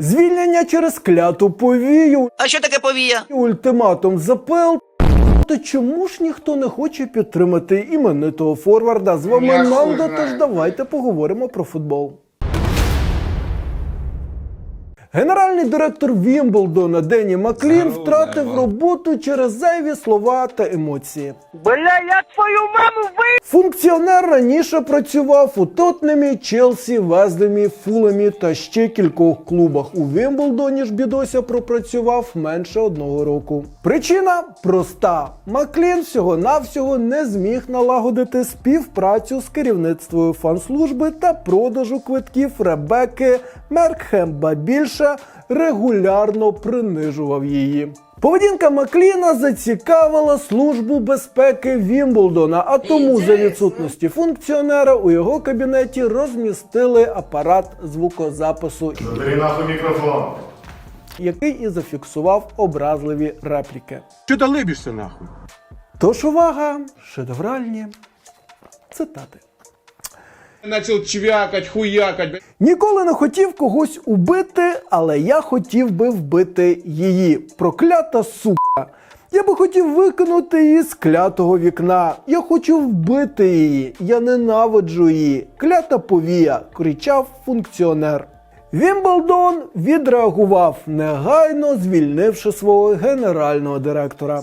Звільнення через кляту повію, А що таке повія? ультиматум запел. То чому ж ніхто не хоче підтримати іменитого форварда? З вами Я хуй Нандо, знаю. тож давайте поговоримо про футбол. Генеральний директор Вімблдона Дені Маклін втратив роботу через зайві слова та емоції. Бля, я твою маму ви... Функціонер раніше працював у Тотнемі, Челсі, Вездемі, Фулемі та ще кількох клубах. У Вімблдоні ж бідося пропрацював менше одного року. Причина проста: Маклін всього-навсього не зміг налагодити співпрацю з керівництвом фан-служби та продажу квитків Ребекки Меркхем, ба більше регулярно принижував її. Поведінка Макліна зацікавила службу безпеки Вімблдона, а тому за відсутності функціонера у його кабінеті розмістили апарат звукозапису, нахуй мікрофон. який і зафіксував образливі репліки. Че ты нахуй? Тож увага, шедевральні цитати. Начал чвякать, хуякать. Ніколи не хотів когось убити, але я хотів би вбити її. Проклята сука. Я би хотів викинути її з клятого вікна. Я хочу вбити її. Я ненавиджу її. Клята повія, кричав функціонер. Вімблдон відреагував, негайно звільнивши свого генерального директора.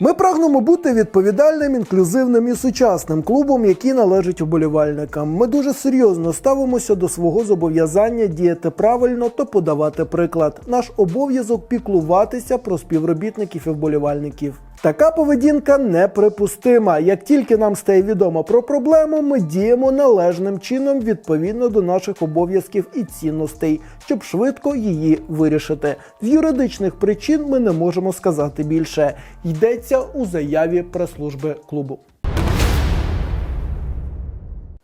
Ми прагнемо бути відповідальним, інклюзивним і сучасним клубом, який належить уболівальникам. Ми дуже серйозно ставимося до свого зобов'язання діяти правильно та подавати приклад. Наш обов'язок піклуватися про співробітників і вболівальників. Така поведінка неприпустима. Як тільки нам стає відомо про проблему, ми діємо належним чином відповідно до наших обов'язків і цінностей, щоб швидко її вирішити. З юридичних причин ми не можемо сказати більше. Йдеться у заяві прес-служби клубу.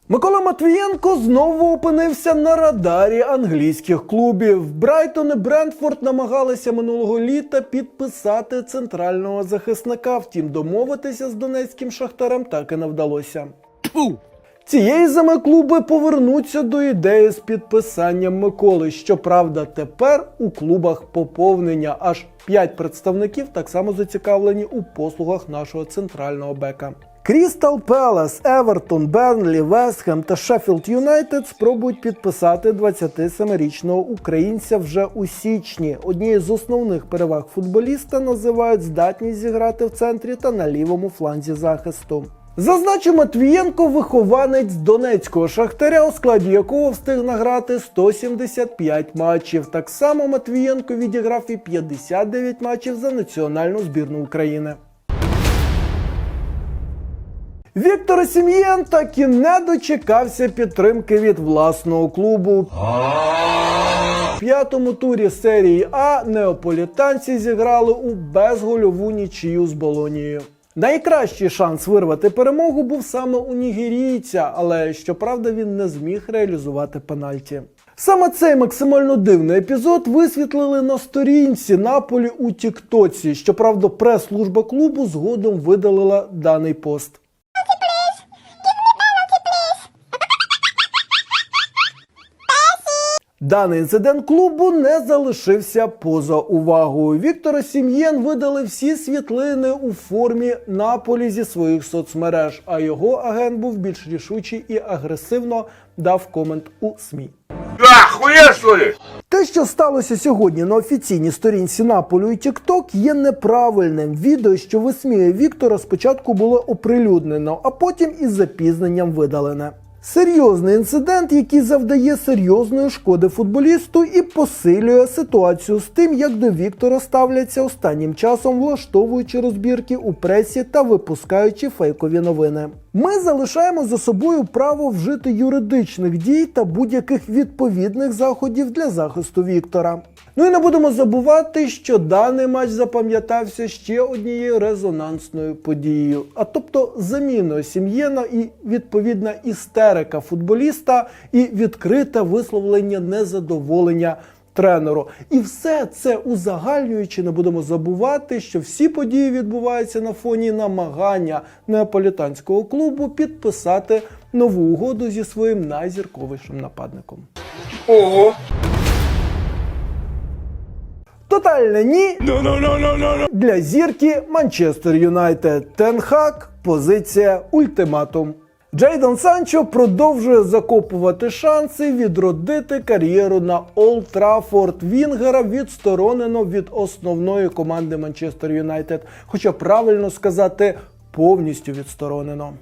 Микола Матвієнко знову опинився на радарі англійських клубів. Брайтон і Брентфорд намагалися минулого літа підписати центрального захисника. Втім, домовитися з донецьким шахтарем так і не вдалося. Тьфу! Цієї зими клуби повернуться до ідеї з підписанням Миколи. Щоправда, тепер у клубах поповнення аж 5 представників так само зацікавлені у послугах нашого центрального бека. Крістал Пелес, Евертон, Бернлі, Вестхем та Шеффілд Юнайтед спробують підписати 27-річного українця вже у січні. Однією з основних переваг футболіста називають здатність зіграти в центрі та на лівому фланзі захисту. Зазначив Матвієнко вихованець Донецького шахтаря, у складі якого встиг награти 175 матчів. Так само Матвієнко відіграв і 59 матчів за національну збірну України. Віктор Сім'єн так і не дочекався підтримки від власного клубу. П'ятому турі серії А неаполітанці зіграли у безгольову нічию з Болонією. Найкращий шанс вирвати перемогу був саме у нігерійця, але щоправда він не зміг реалізувати пенальті. Саме цей максимально дивний епізод висвітлили на сторінці Наполі у Тіктоці. Щоправда, прес-служба клубу згодом видалила даний пост. Даний інцидент клубу не залишився поза увагою. Віктор Сім'єн видали всі світлини у формі Наполі зі своїх соцмереж, а його агент був більш рішучий і агресивно дав комент у СМІ. Те, що сталося сьогодні на офіційній сторінці Наполю і TikTok, є неправильним. Відео, що висміє Віктора, спочатку було оприлюднено, а потім із запізненням видалене. Серйозний інцидент, який завдає серйозної шкоди футболісту і посилює ситуацію з тим, як до Віктора ставляться останнім часом, влаштовуючи розбірки у пресі та випускаючи фейкові новини. Ми залишаємо за собою право вжити юридичних дій та будь-яких відповідних заходів для захисту Віктора. Ну і не будемо забувати, що даний матч запам'ятався ще однією резонансною подією, а тобто заміною Сім'єна і відповідна істерика футболіста і відкрите висловлення незадоволення тренеру. І все це узагальнюючи, не будемо забувати, що всі події відбуваються на фоні намагання неаполітанського клубу підписати нову угоду зі своїм найзірковішим нападником. Тотальне ні для зірки Манчестер Юнайтед. Тенхак, позиція ультиматум. Джейдон Санчо продовжує закопувати шанси відродити кар'єру на Олд Траффорд. Вінгера відсторонено від основної команди Манчестер Юнайтед. Хоча правильно сказати, повністю відсторонено.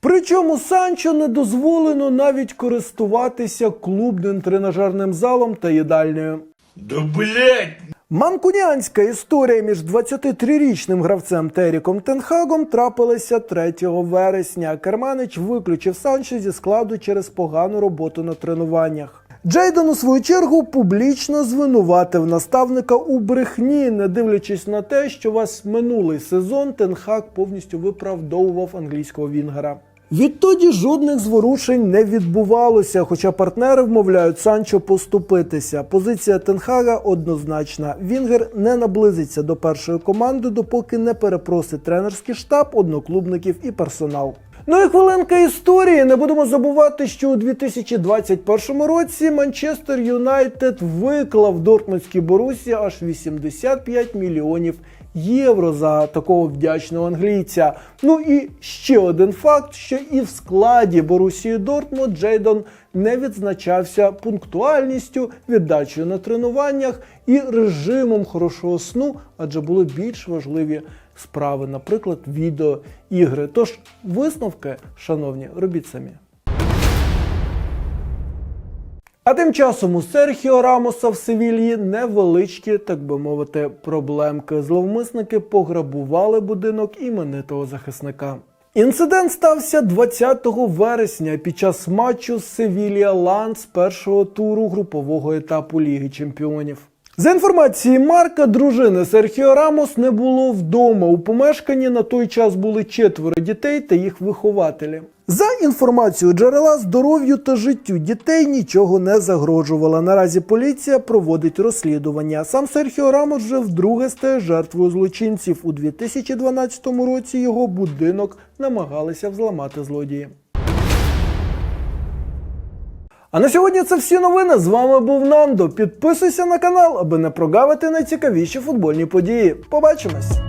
Причому Санчо не дозволено навіть користуватися клубним тренажерним залом та їдальнею. Да блять! Манкуніанська історія між 23-річним гравцем Теріком Тенхагом трапилася 3 вересня. Керманич виключив Санчо зі складу через погану роботу на тренуваннях. Джейден у свою чергу публічно звинуватив наставника у брехні, не дивлячись на те, що весь минулий сезон Тенхаг повністю виправдовував англійського вінгера. Відтоді жодних зворушень не відбувалося, хоча партнери вмовляють Санчо поступитися. Позиція Тенхага однозначна. Вінгер не наблизиться до першої команди, допоки не перепросить тренерський штаб, одноклубників і персонал. Ну і хвилинка історії. Не будемо забувати, що у 2021 році Манчестер Юнайтед виклав Дортмундській Борусі аж 85 мільйонів євро за такого вдячного англійця. Ну і ще один факт, що і в складі Борусії Дортмунд Джейдон не відзначався пунктуальністю, віддачею на тренуваннях і режимом хорошого сну, адже були більш важливі справи, наприклад, відеоігри. Тож висновки, шановні, робіть самі. А тим часом у Серхіо Рамоса в Севільї невеличкі, так би мовити, проблемки. Зловмисники пограбували будинок іменитого захисника. Інцидент стався 20 вересня під час матчу Севілія Ланс першого туру групового етапу Ліги Чемпіонів. За інформацією Марка, дружини Серхіо Рамос не було вдома. У помешканні на той час були четверо дітей та їх вихователі. За інформацією джерела, здоров'ю та життю дітей нічого не загрожувало. Наразі поліція проводить розслідування. Сам Серхіо Рамос вже вдруге стає жертвою злочинців. У 2012 році його будинок намагалися взламати злодії. А на сьогодні це всі новини. З вами був Нандо. Підписуйся на канал, аби не прогавити найцікавіші футбольні події. Побачимось!